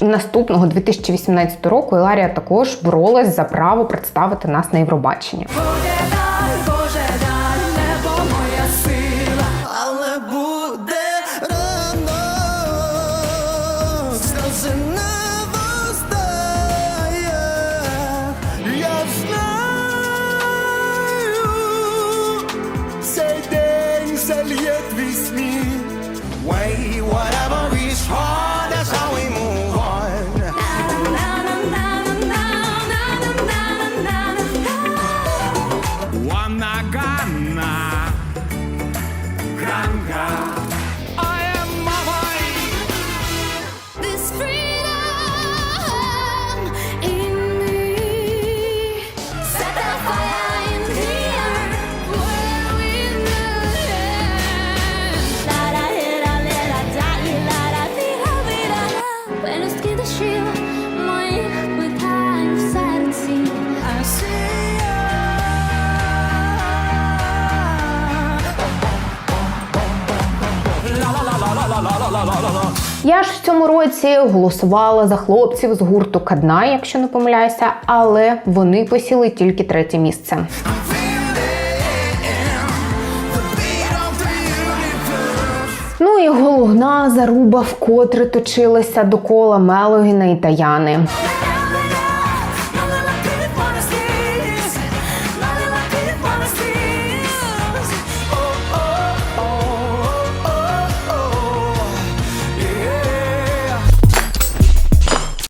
наступного 2018 року Іларія також боролась за право представити нас на Євробаченні. Цей день зальє твій сміх. Wanagana Ganga Я ж в цьому році голосувала за хлопців з гурту Кадна, якщо не помиляюся, але вони посіли тільки третє місце. Ну і головна заруба вкотре точилася до кола Мелогіна і Таяни.